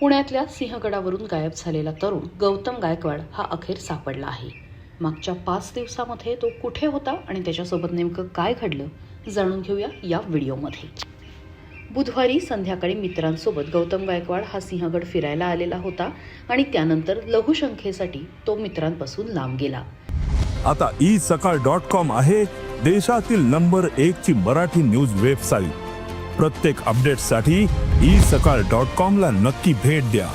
पुण्यातल्या सिंहगडावरून गायब झालेला तरुण गौतम गायकवाड हा अखेर सापडला आहे. मागच्या पाच दिवसामध्ये तो कुठे होता आणि त्याच्यासोबत नेमकं काय घडलं जाणून घेऊया या व्हिडिओमध्ये. बुधवारी संध्याकाळी मित्रांसोबत गौतम गायकवाड हा सिंहगड फिरायला आलेला होता आणि त्यानंतर लघुशंखेसाठी तो मित्रांपासून लांब गेला. आता ई सकाळ डॉट कॉम आहे देशातील नंबर एक ची मराठी न्यूज वेबसाईट. प्रत्येक अपडेटसाठी ई सकाळ डॉट कॉमला नक्की भेट द्या.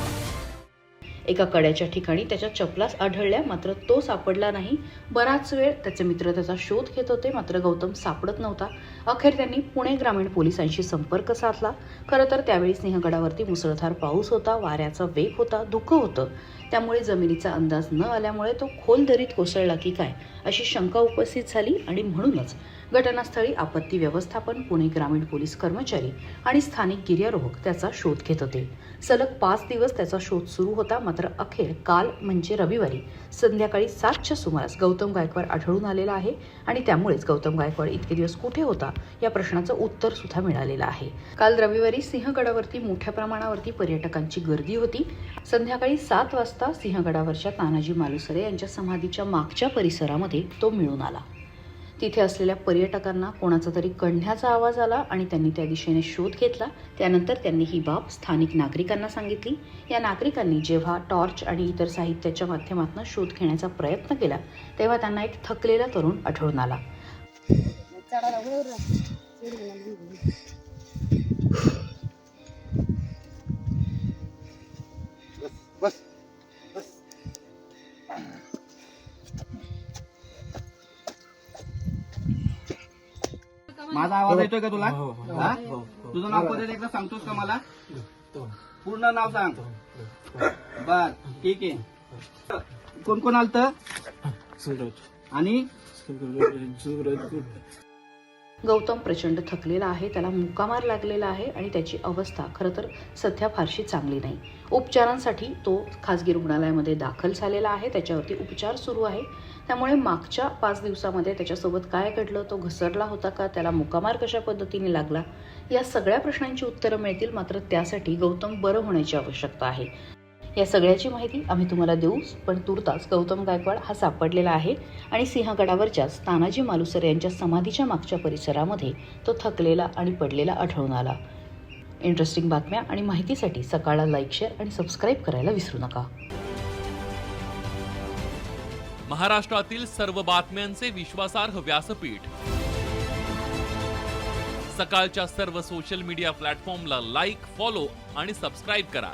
एका कड्याच्या ठिकाणी त्याच्या चपलास आढळल्या मात्र तो सापडला नाही. बराच वेळ त्याचे मित्र त्याचा शोध घेत होते मात्र गौतम सापडत नव्हता. अखेर त्यांनी पुणे ग्रामीण पोलिसांशी संपर्क साधला. खरं तर त्यावेळी सिंहगडावरती मुसळधार पाऊस होता वाऱ्याचा वेग होता धुकं होतं. त्यामुळे जमिनीचा अंदाज न आल्यामुळे तो खोल दरीत कोसळला की काय अशी शंका उपस्थित झाली आणि म्हणूनच घटनास्थळी आपत्ती व्यवस्थापन पुणे ग्रामीण पोलीस कर्मचारी आणि स्थानिक गिर्यारोहक त्याचा शोध घेत होते. सलग पाच दिवस त्याचा शोध सुरू होता मात्र अखेर काल म्हणजे रविवारी संध्याकाळी सातच्या सुमारास गौतम गायकवाड आढळून आलेला आहे आणि त्यामुळेच गौतम गायकवाड इतके दिवस कुठे होता या प्रश्नाचं उत्तर सुद्धा मिळालेलं आहे. काल रविवारी सिंहगडावरती मोठ्या प्रमाणावरती पर्यटकांची गर्दी होती. संध्याकाळी सात वाजता सिंहगडावरच्या तानाजी मालुसरे यांच्या समाधीच्या मागच्या परिसरामध्ये तो मिळून आला. तिथे असलेल्या पर्यटकांना कोणाचा तरी कढण्याचा आवाज आला आणि त्यांनी त्या दिशेने शोध घेतला. त्यानंतर त्यांनी ही बाब स्थानिक नागरिकांना सांगितली. या नागरिकांनी जेव्हा टॉर्च आणि इतर साहित्याच्या माध्यमातून शोध घेण्याचा प्रयत्न केला तेव्हा त्यांना एक थकलेला तरुण आढळून आला. बस बस. माझा आवाज येतोय का तुला? हा? तुझं नाव परत एकदा सांगतोस का मला? पूर्ण नाव सांग. बर ठीक आहे. कोण कोण आलत? आणि? गौतम प्रचंड थकलेला आहे त्याला मुकामार लागलेला आहे आणि त्याची अवस्था खरं तर सध्या फारशी चांगली नाही. उपचारांसाठी तो खाजगी रुग्णालयामध्ये दाखल झालेला आहे त्याच्यावरती उपचार सुरू आहे. त्यामुळे मागच्या पाच दिवसामध्ये त्याच्यासोबत काय घडलं तो घसरला होता का त्याला मुकामार कशा पद्धतीने लागला या सगळ्या प्रश्नांची उत्तरं मिळतील मात्र त्यासाठी गौतम बरं होण्याची आवश्यकता आहे. या सगळ्याची माहिती आम्ही तुम्हाला देऊच पण तुर्तास गौतम गायकवाड हा सापडलेला आहे आणि सिंहगडावरच्याच तानाजी मालुसरे यांच्या समाधीच्या मागच्या परिसरामध्ये तो थकलेला आणि पडलेला आढळून आला. इंटरेस्टिंग बातम्या आणि माहितीसाठी सकाळला लाईक शेअर आणि सबस्क्राईब करायला विसरू नका. महाराष्ट्रातील सर्व बातम्यांचे विश्वासार्ह व्यासपीठ. सकाळच्या सर्व सोशल मीडिया प्लॅटफॉर्मला लाईक फॉलो आणि सबस्क्राईब करा.